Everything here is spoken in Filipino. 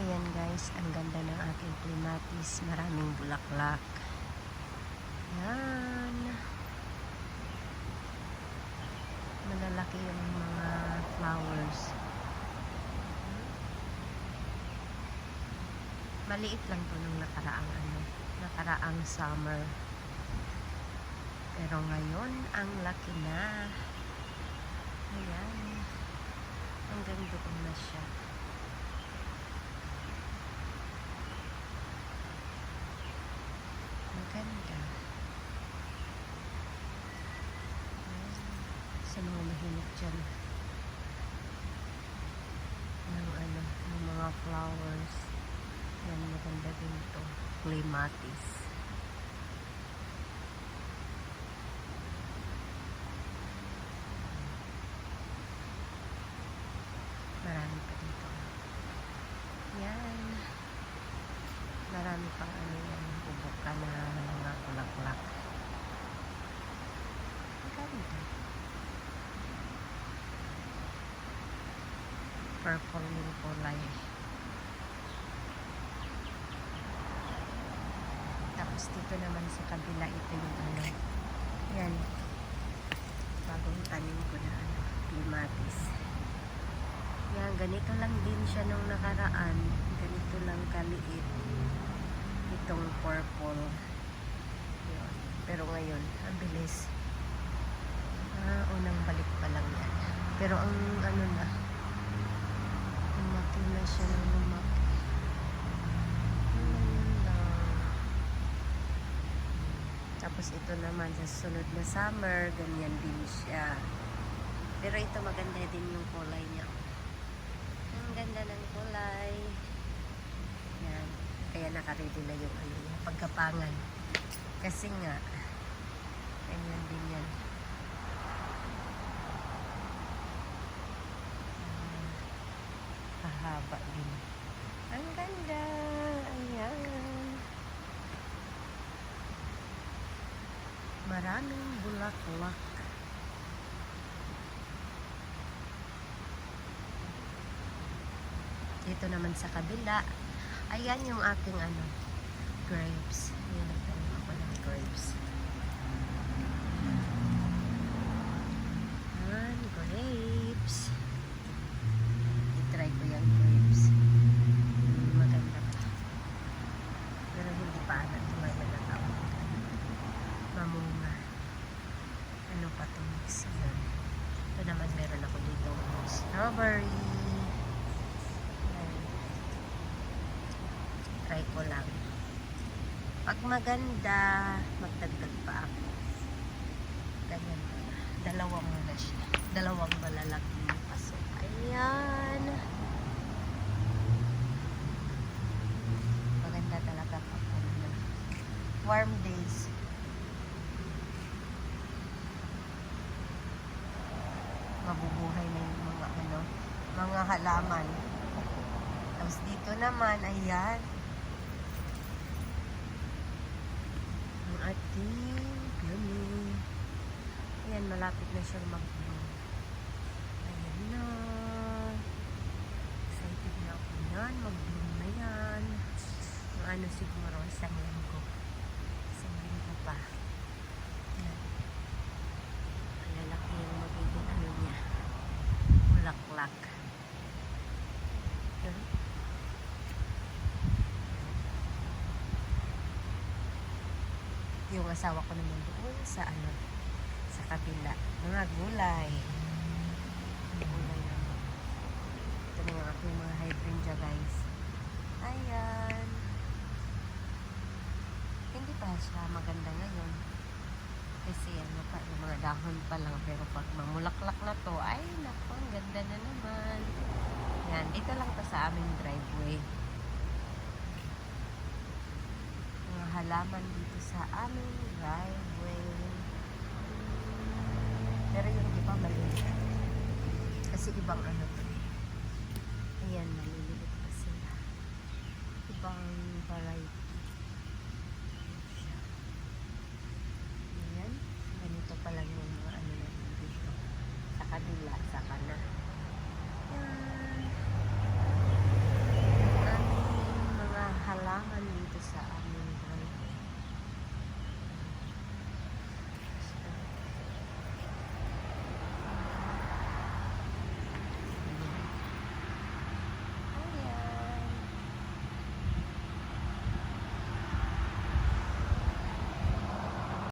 Ayan guys, ang ganda ng aking clematis. Maraming bulaklak. Yan. Malalaki yung mga flowers. Maliit lang to nung nakaraang ano, nakaraang summer. Pero ngayon, ang laki na. Ayan. Hanggang doon na siya. Ang ganda. Ayan. Sa mga mahilig dyan. Ng ano, ng mga flowers. Yan, maganda din to. Clematis. Marami pa dito. Yan. Marami pang ano yan. Bubuka na mga bulaklak. Ang Purple yung kulay. Tapos dito naman sa kabila ito yung ano. Yan. Bagong tanim ko na ano. Clematis. Yan, ganito lang din siya nung nakaraan. Ganito lang kaliit. Itong purple. Yun. Pero ngayon, ang bilis. Ah, unang balik pa lang yan. Pero ang ano na, na siya ng lumaki. Ganun lang. Tapos ito naman sa sunod na summer, ganyan din siya. Pero ito maganda din yung kulay niya. Ang ganda ng kulay. Yan. Kaya nakaready na yung ano, yung pagkapangan. Kasi nga, ganyan din yan. Ah, Kahaba din. Ang ganda. Ayan. Maraming bulaklak. Dito naman sa kabila, ayan yung aking ano, grapes. Ayan, nagtanim ako ng grapes. Ayan, grapes. I-try ko yung grapes. Hmm, maganda pa. Pero hindi pa anak tumagal na tao. Mamunga. Ano pa to mix? Ayan. Ito naman meron ako dito. Strawberry. Ayan. Try ko lang. Pag maganda, magdagdag pa ako. Ganyan. Dalawang muna siya. Dalawang malalaking paso. Ayan. Maganda talaga pag ano, warm days. Mabubuhay na yung mga ano, mga halaman. Tapos dito naman, ayan. Ang ating blooming. Ayan, malapit na siyang mag-bloom. Ayan na. Excited na ako yan. Mag-bloom. Ang ano siguro, isang linggo. Isang linggo pa. Ayan. Malalaki yung magiging ano niya. Bulaklak. Ayan. Yung asawa ko naman doon sa ano sa kabila. Mga gulay gulay naman ito na yung aking mga hydrangea guys. Ayan. Hindi pa siya maganda ngayon. Kasi ano pa yung mga dahon pa lang. Pero pag mamulaklak na to ay naku ang ganda na naman. Yan dito lang to sa aming driveway halaman dito sa aming driveway. Pero yung iba maliit. Kasi ibang ano to. Ayan, maliliit pa sila. Ibang variety. Ayan. Ganito pa lang yung ano na dito. Sa kabila.